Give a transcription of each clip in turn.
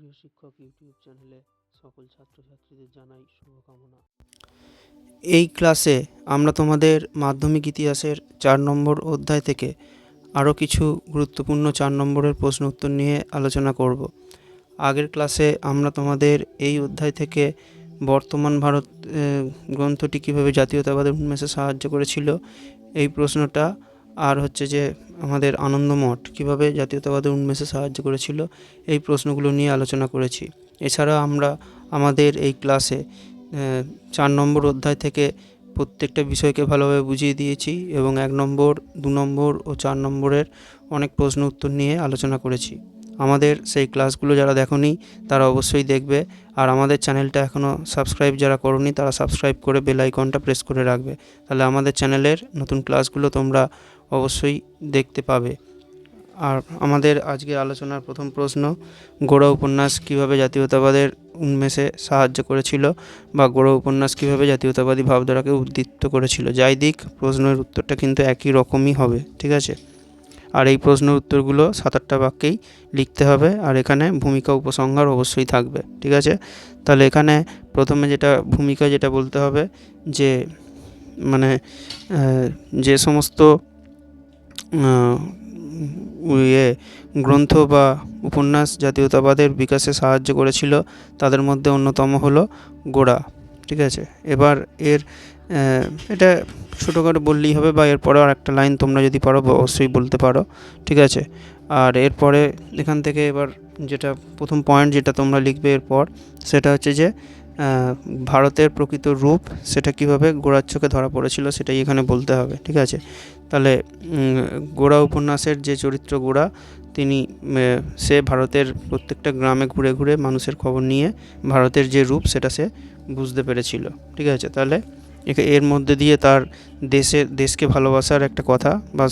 গৃহশিক্ষক YouTube চ্যানেলে সকল ছাত্রছাত্রীদের জানাই শুভকামনা। এই ক্লাসে আমরা তোমাদের মাধ্যমিক ইতিহাসের চার নম্বর অধ্যায় থেকে আরও কিছু গুরুত্বপূর্ণ চার নম্বরের প্রশ্ন উত্তর নিয়ে আলোচনা করব। আগের ক্লাসে আমরা তোমাদের এই অধ্যায় থেকে বর্তমান ভারত গ্রন্থটি কীভাবে জাতীয়তাবাদের উন্মেষে সাহায্য করেছিল, এই প্রশ্নটা আর হচ্ছে যে আমাদের আনন্দমঠ কীভাবে জাতীয়তাবাদের উন্মেষে সাহায্য করেছিল, এই প্রশ্নগুলো নিয়ে আলোচনা করেছি। এছাড়া আমরা আমাদের এই ক্লাসে চার নম্বর অধ্যায় থেকে প্রত্যেকটা বিষয়কে ভালোভাবে বুঝিয়ে দিয়েছি এবং এক নম্বর, দু নম্বর ও চার নম্বরের অনেক প্রশ্ন উত্তর নিয়ে আলোচনা করেছি। আমাদের সেই ক্লাসগুলো যারা দেখনি, তারা অবশ্যই দেখবে। আর আমাদের চ্যানেলটা এখনও সাবস্ক্রাইব যারা করনি, তারা সাবস্ক্রাইব করে বেল আইকনটা প্রেস করে রাখবে। তাহলে আমাদের চ্যানেলের নতুন ক্লাসগুলো তোমরা অবশ্যই দেখতে পাবে। আর আমাদের আজকে আলোচনার প্রথম প্রশ্ন, গোড়া উপন্যাস কীভাবে জাতীয়তাবাদের উন্মেষে সাহায্য করেছিল বা গোড়া উপন্যাস কীভাবে জাতীয়তাবাদী ভাবধারাকে উদ্দীপ্ত করেছিল? যাই দিক, প্রশ্নের উত্তরটা কিন্তু একই রকমই হবে, ঠিক আছে? আর এই প্রশ্নের উত্তরগুলো সাত আটটা বাক্যেই লিখতে হবে, আর এখানে ভূমিকা উপসংহার অবশ্যই থাকবে, ঠিক আছে? তাহলে এখানে প্রথমে যেটা, ভূমিকা যেটা বলতে হবে যে মানে যে সমস্ত ইয়ে গ্রন্থ বা উপন্যাস জাতীয়তাবাদের বিকাশে সাহায্য করেছিল, তাদের মধ্যে অন্যতম হলো গোড়া, ঠিক আছে? এবার এর এটা ছোটোখাটো বললেই হবে বা এরপরে আর একটা লাইন তোমরা যদি পারো অবশ্যই বলতে পারো, ঠিক আছে? আর এরপরে এখান থেকে এবার যেটা প্রথম পয়েন্ট যেটা তোমরা লিখবে এরপর, সেটা হচ্ছে যে ভারতের প্রকৃত রূপ, সেটা কীভাবে গোড়ার চোখে ধরা পড়েছিল সেটাই এখানে বলতে হবে, ঠিক আছে? তাহলে গোড়া উপন্যাসের যে চরিত্র গোড়া তিনি সে ভারতের প্রত্যেকটা গ্রামে ঘুরে ঘুরে মানুষের খবর নিয়ে ভারতের যে রূপ, সেটা সে বুঝতে পেরেছিল। ঠিক আছে? তাহলে এর মধ্যে দিয়ে তার দেশের দেশকে ভালোবাসার একটা কথা বা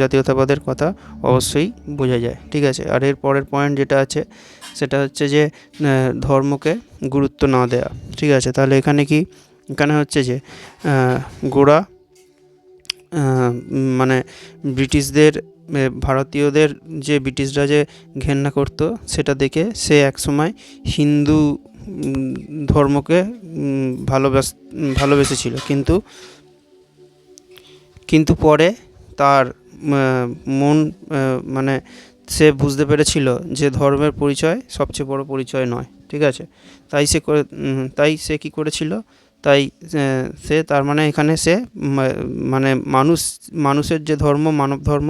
জাতীয়তাবাদের কথা অবশ্যই বোঝা যায়। ঠিক আছে? আর এর পরের পয়েন্ট যেটা আছে, সেটা হচ্ছে যে ধর্মকে গুরুত্ব না দেওয়া ঠিক আছে? তাহলে এখানে কি? এখানে হচ্ছে যে গোড়া মানে ব্রিটিশদের ভারতীয়দের যে ব্রিটিশরা যে ঘেন্না করতো সেটা দেখে সে একসময় হিন্দু ধর্মকে ভালোবাস, ভালোবেসেছিল। কিন্তু কিন্তু পরে তার মন মানে সে বুঝতে পেরেছিল যে ধর্মের পরিচয় সবচেয়ে বড় পরিচয় নয়, ঠিক আছে? তাই সে তাই সে কী করেছিল? তাই সে তার মানে এখানে সে মানে মানুষ, মানুষের যে ধর্ম, মানব ধর্ম,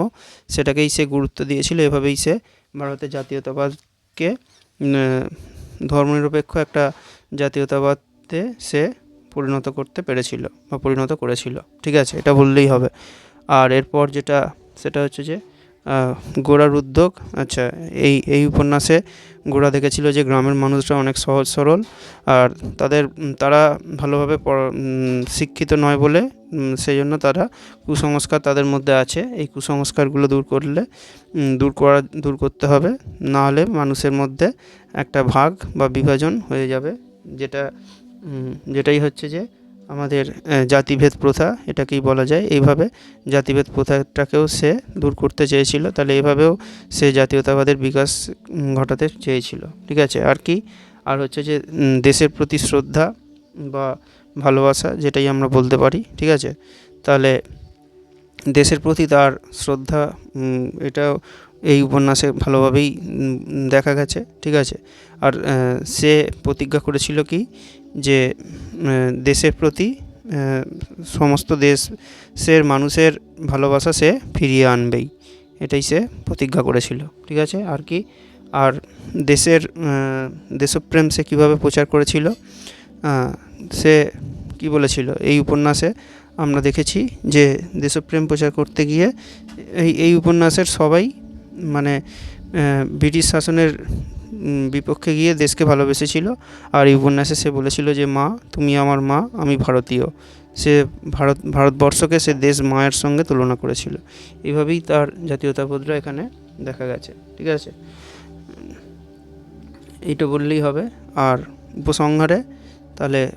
সেটাকেই সে গুরুত্ব দিয়েছিল। এভাবেই সে ভারতের জাতীয়তাবাদকে ধর্মনিরপেক্ষ একটা জাতীয়তাবাদে সে পরিণত করতে পেরেছিল বা পরিণত করেছিল। ঠিক আছে, এটা বললেই হবে। আর এরপর যেটা, সেটা হচ্ছে যে গোড়ার উদ্যোগ। আচ্ছা এই এই উপন্যাসে গোড়া দেখেছিল যে গ্রামের মানুষরা অনেক সহজ সরল আর তাদের তারা ভালোভাবে শিক্ষিত নয় বলে সেই জন্য তারা কুসংস্কার তাদের মধ্যে আছে। এই কুসংস্কারগুলো দূর করলে দূর করা, দূর করতে হবে। না হলে মানুষের মধ্যে একটা ভাগ বা বিভাজন হয়ে যাবে। যেটা যেটাই হচ্ছে যে আমাদের জাতিভেদ প্রথা, এটাকেই বলা যায়। এইভাবে জাতিভেদ প্রথাটাকেও সে দূর করতে চেয়েছিল। তাহলে এইভাবেও সে জাতীয়তাবাদের বিকাশ ঘটাতে চেয়েছিল। ঠিক আছে? আর কি? আর হচ্ছে যে দেশের প্রতি শ্রদ্ধা বা ভালোবাসা, যেটাই আমরা বলতে পারি। ঠিক আছে? তাহলে দেশের প্রতি তার শ্রদ্ধা এটাও এই উপন্যাসে ভালোভাবেই দেখা গেছে। ঠিক আছে? আর সে প্রতিজ্ঞা করেছিল কি? যে দেশের প্রতি সমস্ত দেশের মানুষের ভালোবাসা সে ফিরিয়ে আনবেই। এটাই সে প্রতিজ্ঞা করেছিল। ঠিক আছে? আর কি? আর দেশের দেশপ্রেম সে কীভাবে প্রচার করেছিল? সে কি বলেছিল? এই উপন্যাসে আমরা দেখেছি যে, দেশপ্রেম প্রচার করতে গিয়ে এই এই উপন্যাসের সবাই মানে ব্রিটিশ শাসনের বিপক্ষে গিয়ে দেশকে ভালোবেসেছিল। আর এই উপন্যাসে সে বলেছিল যে, মা, তুমি আমার মা, আমি ভারতীয়। সে ভারত, ভারতবর্ষকে সে দেশ মায়ের সঙ্গে তুলনা করেছিল। এইভাবেই তার জাতীয়তাবোধরা এখানে দেখা গেছে। ঠিক আছে? এইটা বললেই হবে। আর উপসংহারে, তাহলে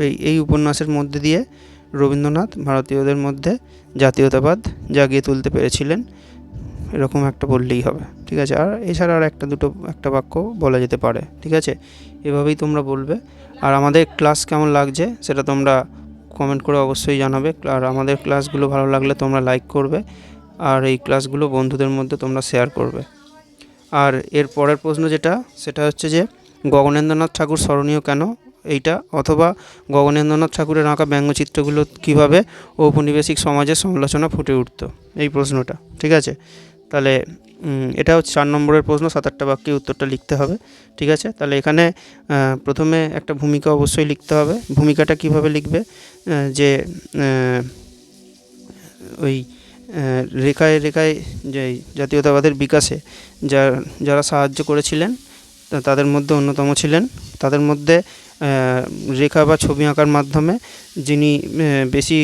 এই এই উপন্যাসের মধ্যে দিয়ে রবীন্দ্রনাথ ভারতীয়দের মধ্যে জাতীয়তাবাদ জাগিয়ে তুলতে পেরেছিলেন। এরকম একটা বললেই হবে, ঠিক আছে? আর এছাড়া আর একটা দুটো, একটা বাক্য বলা যেতে পারে, ঠিক আছে? এভাবেই তোমরা বলবে। আর আমাদের ক্লাস কেমন লাগছে সেটা তোমরা কমেন্ট করে অবশ্যই জানাবে। আর আমাদের ক্লাসগুলো ভালো লাগলে তোমরা লাইক করবে। আর এই ক্লাসগুলো বন্ধুদের মধ্যে তোমরা শেয়ার করবে। আর এর পরের প্রশ্ন যেটা, সেটা হচ্ছে যে, গগনেন্দ্রনাথ ঠাকুর স্মরণীয় কেন? এইটা, অথবা গগনেন্দ্রনাথ ঠাকুরের আঁকা ব্যঙ্গচিত্রগুলো কীভাবে ঔপনিবেশিক সমাজের সমালোচনা ফুটে উঠতো? এই প্রশ্নটা, ঠিক আছে? তাহলে এটা হচ্ছে চার নম্বরের প্রশ্ন সাত আটটা বাক্যে উত্তরটা লিখতে হবে, ঠিক আছে? তাহলে এখানে প্রথমে একটা ভূমিকা অবশ্যই লিখতে হবে। ভূমিকাটা কীভাবে লিখবে? যে ওই রেখায় রেখায় যে, জাতীয়তাবাদের বিকাশে যারা সাহায্য করেছিলেন তাদের মধ্যে অন্যতম ছিলেন। তাদের মধ্যে রেখা বা ছবি আঁকার মাধ্যমে যিনি বেশি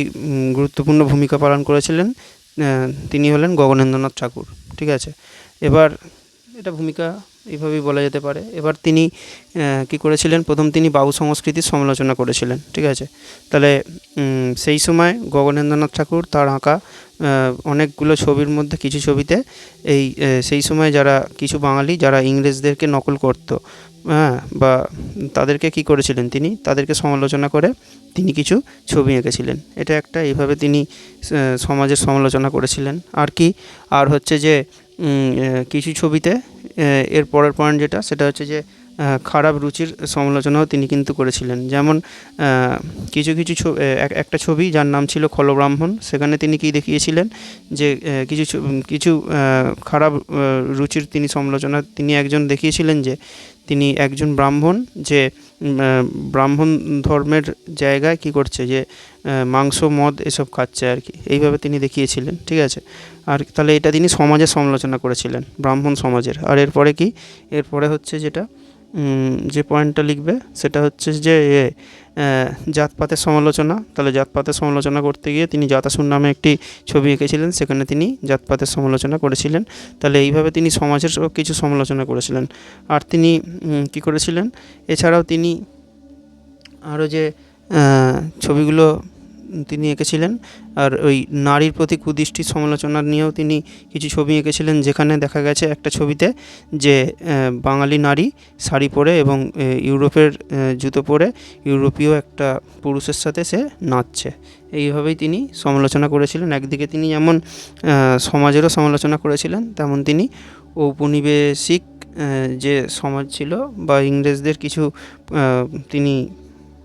গুরুত্বপূর্ণ ভূমিকা পালন করেছিলেন তিনি হলেন গগনেন্দ্রনাথ ঠাকুর ঠিক আছে? এবার এটা ভূমিকা এইভাবেই বলা যেতে পারে। এবার তিনি কী করেছিলেন? প্রথম তিনি বাবু সংস্কৃতির সমালোচনা করেছিলেন, ঠিক আছে? তাহলে সেই সময় গগনেন্দ্রনাথ ঠাকুর তার আঁকা অনেকগুলো ছবির মধ্যে, কিছু ছবিতে এই সেই সময় যারা, কিছু বাঙালি যারা ইংরেজদেরকে নকল করতো হ্যাঁ বা তাদেরকে কি করেছিলেন তিনি? তাদেরকে সমালোচনা করে তিনি কিছু ছবি এঁকেছিলেন। এটা একটা, এইভাবে তিনি সমাজের সমালোচনা করেছিলেন। আর কি? আর হচ্ছে যে কিছু ছবিতে এর পরের পয়েন্ট যেটা, সেটা হচ্ছে যে খারাপ রুচির সমালোচনাও তিনি কিন্তু করেছিলেন। যেমন কিছু কিছু একটা ছবি যার নাম ছিল খলব্রাহ্মণ, সেখানে তিনি কি দেখিয়েছিলেন? যে কিছু কিছু খারাপ রুচির তিনি সমালোচনা তিনি একজন দেখিয়েছিলেন যে, তিনি একজন ব্রাহ্মণ যে ব্রাহ্মণ ধর্মের জায়গায় কি করছে যে মাংস, মদ এসব খাচ্ছে আর কি। এইভাবে তিনি দেখিয়েছিলেন, ঠিক আছে? আর তাহলে এটা তিনি সমাজের সমালোচনা করেছিলেন, ব্রাহ্মণ সমাজের। আর এরপরে কি? এরপরে হচ্ছে যেটা যে পয়েন্টটা লিখবে, সেটা হচ্ছে যে জাতপাতের সমালোচনা। তাহলে জাতপাতের সমালোচনা করতে গিয়ে তিনি জাতাসুর নামে একটি ছবি এঁকেছিলেন, সেখানে তিনি জাতপাতের সমালোচনা করেছিলেন। তাহলে এইভাবে তিনি সমাজের কিছু সমালোচনা করেছিলেন। আর তিনি কি করেছিলেন? এছাড়াও তিনি আরও যে ছবিগুলো তিনি এঁকেছিলেন। আর ওই নারীর প্রতি কুদৃষ্টির সমালোচনা নিয়েও তিনি কিছু ছবি এঁকেছিলেন, যেখানে দেখা গেছে একটা ছবিতে যে বাঙালি নারী শাড়ি পরে এবং ইউরোপের জুতো পরে ইউরোপীয় একটা পুরুষের সাথে সে নাচছে। এইভাবেই তিনি সমালোচনা করেছিলেন। একদিকে তিনি যেমন সমাজেরও সমালোচনা করেছিলেন, তেমন তিনি ঔপনিবেশিক যে সমাজ ছিল বা ইংরেজদের কিছু তিনি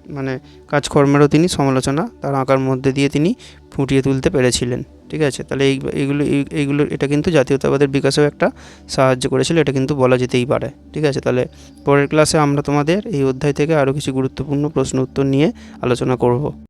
মানে কাজকর্মেরও তিনি সমালোচনা, তার আঁকার মধ্যে দিয়ে তিনি ফুটিয়ে তুলতে পেরেছিলেন, ঠিক আছে? তাহলে এই, এইগুলো, এই- এইগুলো, এটা কিন্তু জাতীয়তাবাদের বিকাশেও একটা সাহায্য করেছিল, এটা কিন্তু বলা যেতেই পারে, ঠিক আছে? তাহলে পরের ক্লাসে আমরা তোমাদের এই অধ্যায় থেকে আরও কিছু গুরুত্বপূর্ণ প্রশ্ন উত্তর নিয়ে আলোচনা করব।